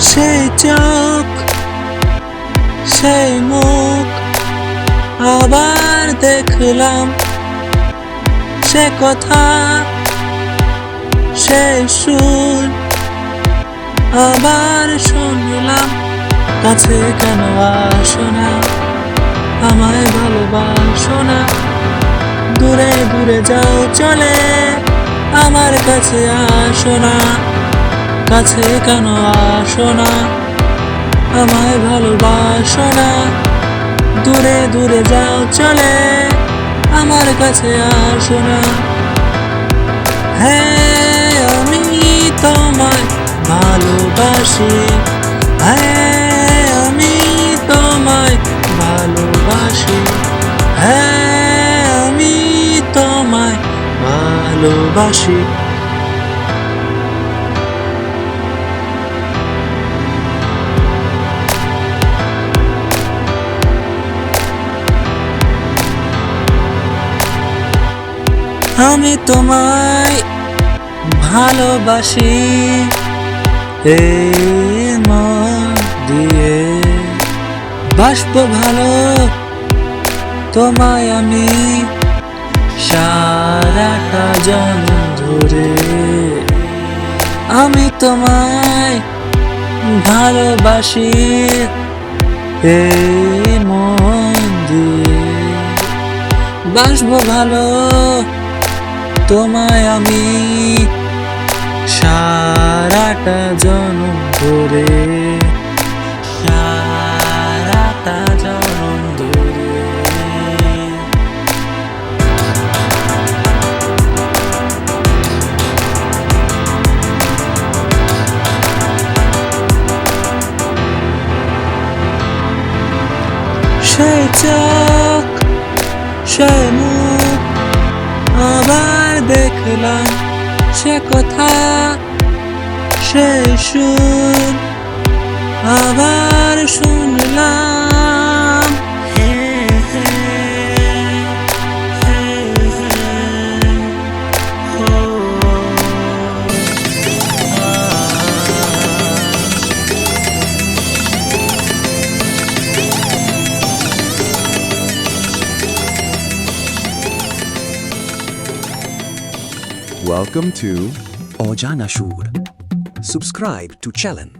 সেই চোখ সেই মুখ আবার দেখলাম। সে কথা সেই সুর আবার শুনলাম। কাছে কেন আসো না? আমায় ভালোবাসো না? দূরে দূরে যাও, চলে। আমার কাছে আসো না। কাছে কেন আসো না? আমায় ভালোবাসো না। দূরে দূরে যাও, চলে। আমার কাছে আসো না। হ্যাঁ আমি তোমায় ভালোবাসি। হ্যাঁ আমি তোমায় ভালোবাসি। হ্যাঁ আমি তোমায় ভালোবাসি। আমি তোমায় ভালোবাসি। এই মন দিয়ে বাষ্প ভালো, তোমায় আমি সারাটা জন্ম ধরে। আমি তোমায় ভালোবাসি। এই মন দিয়ে বাসবো ভালো তোমায় আমি সারাটা জনম ধরে সারাটা জনম ধরে। সেই চোখ সেই মুখ দেখলাম সে কথা সে শুন আবার শুনলাম। Welcome to Ojana Shur. Subscribe to Challenge.